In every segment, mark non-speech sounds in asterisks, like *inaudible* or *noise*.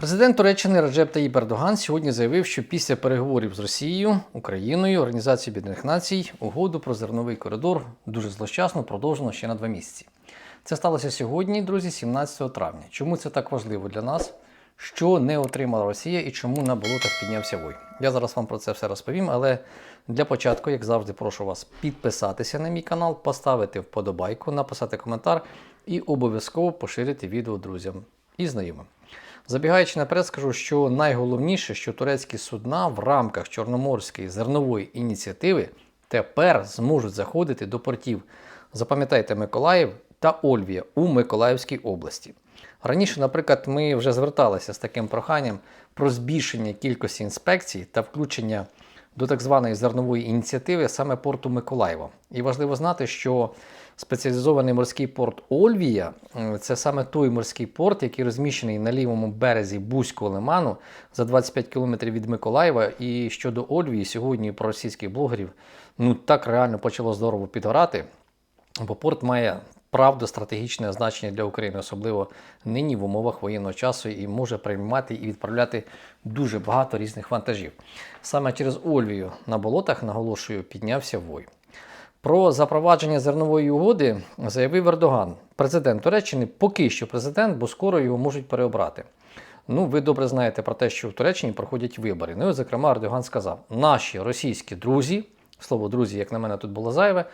Президент Туреччини Раджеп Таїп Ердоган сьогодні заявив, що після переговорів з Росією, Україною, Організацією Об'єднаних Націй угоду про зерновий коридор дуже злощасно продовжено ще на два місяці. Це сталося сьогодні, друзі, 17 травня. Чому це так важливо для нас? Що не отримала Росія і чому на болотах піднявся вой? Я зараз вам про це все розповім, але для початку, як завжди, прошу вас підписатися на мій канал, поставити вподобайку, написати коментар і обов'язково поширити відео друзям і знайомим. Забігаючи наперед, скажу, що найголовніше, що турецькі судна в рамках Чорноморської зернової ініціативи тепер зможуть заходити до портів. Запам'ятайте Миколаїв та Ольвія у Миколаївській області. Раніше, наприклад, ми вже зверталися з таким проханням про збільшення кількості інспекцій та включення до так званої зернової ініціативи саме порту Миколаєва. І важливо знати, що спеціалізований морський порт Ольвія це саме той морський порт, який розміщений на лівому березі Бузького лиману за 25 кілометрів від Миколаєва. І щодо Ольвії, сьогодні про російських блогерів ну так реально почало здорово підгорати, бо порт має правда стратегічне значення для України, особливо нині в умовах воєнного часу, і може приймати і відправляти дуже багато різних вантажів. Саме через Ольвію на болотах, наголошую, піднявся вой. Про запровадження зернової угоди заявив Ердоган. Президент Туреччини поки що президент, бо скоро його можуть переобрати. Ну, ви добре знаєте про те, що в Туреччині проходять вибори. Ну і, зокрема, Ердоган сказав: наші російські друзі, слово друзі, як на мене, тут було зайве,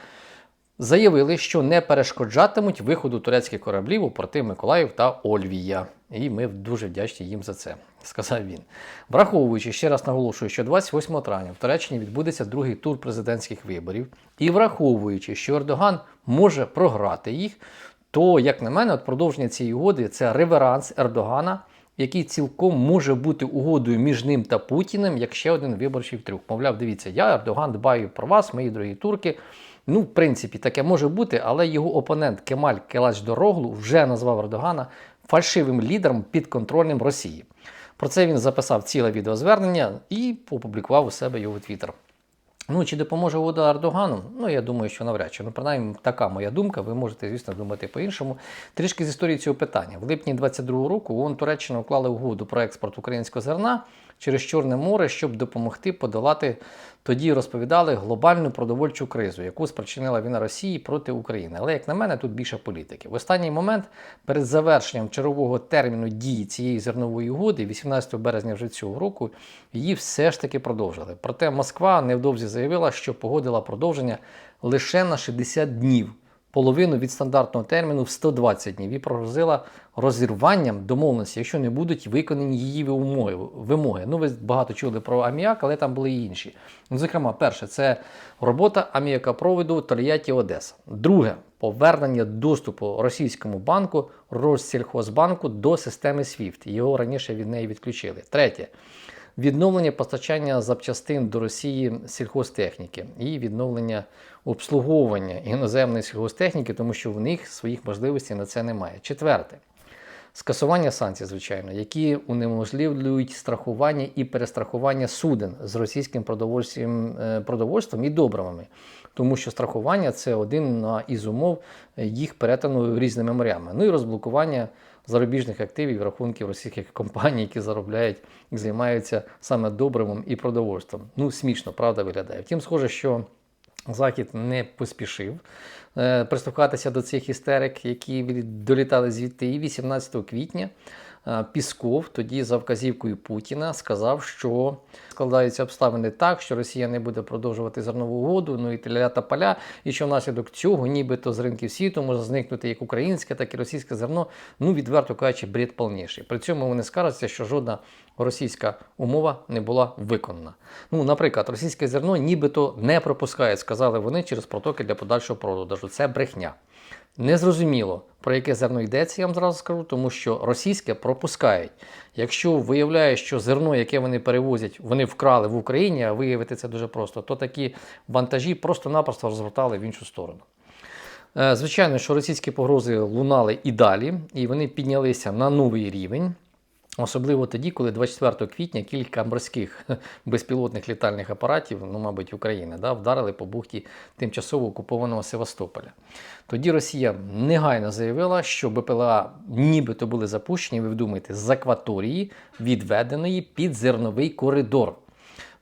заявили, що не перешкоджатимуть виходу турецьких кораблів у порти Миколаїв та Ольвія. І ми дуже вдячні їм за це, *laughs* сказав він. Враховуючи, ще раз наголошую, що 28 травня в Туреччині відбудеться другий тур президентських виборів, і враховуючи, що Ердоган може програти їх, то, як на мене, от продовження цієї угоди це реверанс Ердогана, який цілком може бути угодою між ним та Путіним, як ще один виборчий трюк. Мовляв, дивіться, я Ердоган дбаю про вас, мої дорогі турки. Ну, в принципі, таке може бути, але його опонент Кемаль Келач Дороглу вже назвав Ердогана фальшивим лідером підконтрольним Росії. Про це він записав ціле відеозвернення і опублікував у себе його Твіттер. Ну, чи допоможе угода Ердогану? Ну, я думаю, що навряд чи. Ну, принаймні, така моя думка. Ви можете, звісно, думати по-іншому. Трішки з історії цього питання. В липні 22-го року ООН Туреччина уклали угоду про експорт українського зерна через Чорне море, щоб допомогти подолати, тоді розповідали, глобальну продовольчу кризу, яку спричинила війна Росії проти України. Але, як на мене, тут більше політики. В останній момент, перед завершенням чергового терміну дії цієї зернової угоди, 18 березня вже цього року, її все ж таки продовжили. Проте Москва невдовзі заявила, що погодила продовження лише на 60 днів. Половину від стандартного терміну в 120 днів і пригрозила розірванням домовленості, якщо не будуть виконані її вимоги. Ну, ви багато чули про аміак, але там були і інші. Ну, зокрема, перше, це робота аміакопроводу Тольятті Одеса. Друге повернення доступу російському банку Россільхозбанку до системи SWIFT. Його раніше від неї відключили. Третє. Відновлення постачання запчастин до Росії сільхозтехніки і відновлення обслуговування іноземної сільхозтехніки, тому що в них своїх можливостей на це немає. Четверте. Скасування санкцій, звичайно, які унеможливлюють страхування і перестрахування суден з російським продовольством, е, продовольством і добривами, тому що страхування це один із умов їх перетину різними морями. Ну і розблокування зарубіжних активів рахунків російських компаній, які заробляють і займаються саме добривом і продовольством. Ну, смішно, правда, виглядає. Втім, схоже, що Захід не поспішив е, приступатися до цих істерик, які долітали звідти. І 18 квітня Пісков, тоді за вказівкою Путіна, сказав, що складаються обставини так, що Росія не буде продовжувати зернову угоду, ну і теля та поля, і що внаслідок цього, нібито з ринків світу може зникнути як українське, так і російське зерно. Ну, відверто кажучи, бред повніший. При цьому вони скаржаться, що жодна російська умова не була виконана. Ну, наприклад, російське зерно нібито не пропускають, сказали вони через протоки для подальшого продажу. Це брехня. Незрозуміло, про яке зерно йдеться, я вам зразу скажу, тому що російське пропускають. Якщо виявляє, що зерно, яке вони перевозять, вони вкрали в Україні, а виявити це дуже просто, то такі вантажі просто-напросто розвертали в іншу сторону. Е, Звичайно, що російські погрози лунали і далі, і вони піднялися на новий рівень. Особливо тоді, коли 24 квітня кілька морських *laughs* безпілотних літальних апаратів, ну, мабуть, України, да, вдарили по бухті тимчасово окупованого Севастополя. Тоді Росія негайно заявила, що БПЛА нібито були запущені, ви вдумаєте, з акваторії, відведеної під зерновий коридор.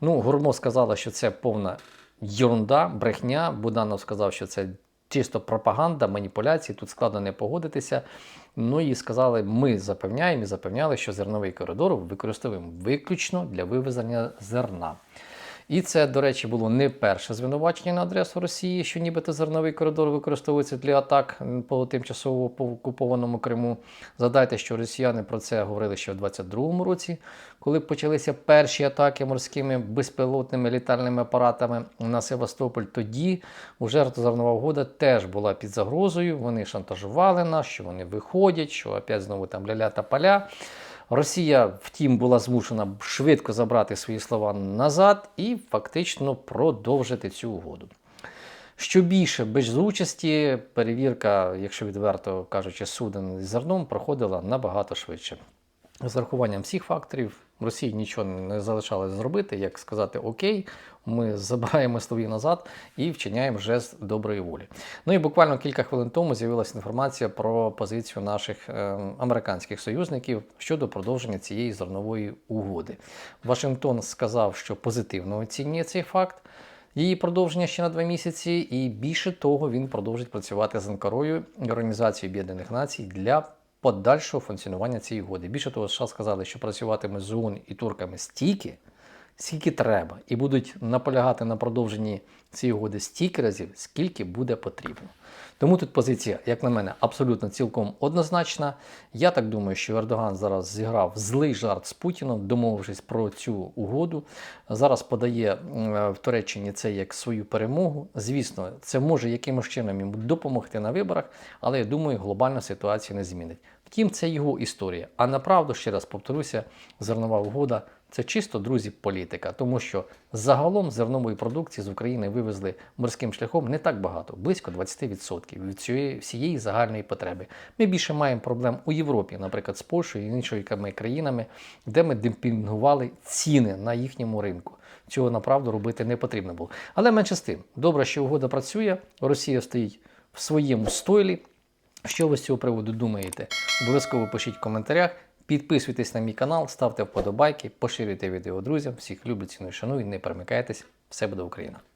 Ну, Гурмо сказала, що це повна єрунда, брехня. Буданов сказав, що це чисто пропаганда, маніпуляції, тут складно не погодитися. Ну і сказали, ми запевняємо і запевняли, що зерновий коридор використовуємо виключно для вивезення зерна. І це, до речі, було не перше звинувачення на адресу Росії, що нібито зерновий коридор використовується для атак по тимчасово окупованому Криму. Згадайте, що росіяни про це говорили ще в 22-му році, коли почалися перші атаки морськими безпілотними літальними апаратами на Севастополь. Тоді уже зернова угода теж була під загрозою. Вони шантажували нас, що вони виходять, що опять знову там ля-ля та поля. Росія, втім, була змушена швидко забрати свої слова назад і фактично продовжити цю угоду. Що більше, без участі, перевірка, якщо відверто кажучи, суден зерном проходила набагато швидше. З рахуванням всіх факторів Росії нічого не залишалось зробити, як сказати Окей, ми забираємо свої назад і вчиняємо жест доброї волі. Ну і буквально кілька хвилин тому з'явилася інформація про позицію наших е, американських союзників щодо продовження цієї зернової угоди. Вашингтон сказав, що позитивно оцінює цей факт. Її продовження ще на два місяці, і більше того, він продовжить працювати з Анкарою Організацією Об'єднаних Націй для подальшого функціонування цієї угоди. Більше того, США сказали, що працюватиме з ООН і турками стільки, скільки треба, і будуть наполягати на продовженні цієї угоди стільки разів, скільки буде потрібно. Тому тут позиція, як на мене, абсолютно цілком однозначна. Я так думаю, що Ердоган зараз зіграв злий жарт з Путіном, домовившись про цю угоду. Зараз подає в Туреччині це як свою перемогу. Звісно, це може якимось чином йому допомогти на виборах, але я думаю, глобальна ситуація не змінить. Втім, це його історія. А направду, ще раз повторюся, зернова угода це чисто, друзі, політика, тому що загалом зернової продукції з України вивезли морським шляхом не так багато, близько 20% від цієї всієї загальної потреби. Ми більше маємо проблем у Європі, наприклад, з Польщею і іншими країнами, де ми демпінгували ціни на їхньому ринку. Цього направду робити не потрібно було. Але менше з тим, добре, що угода працює, Росія стоїть в своєму стойлі. Що ви з цього приводу думаєте? Обов'язково пишіть в коментарях. Підписуйтесь на мій канал, ставте вподобайки, поширюйте відео друзям. Всіх люблю, ціную, шаную, не перемикайтесь. Все буде Україна!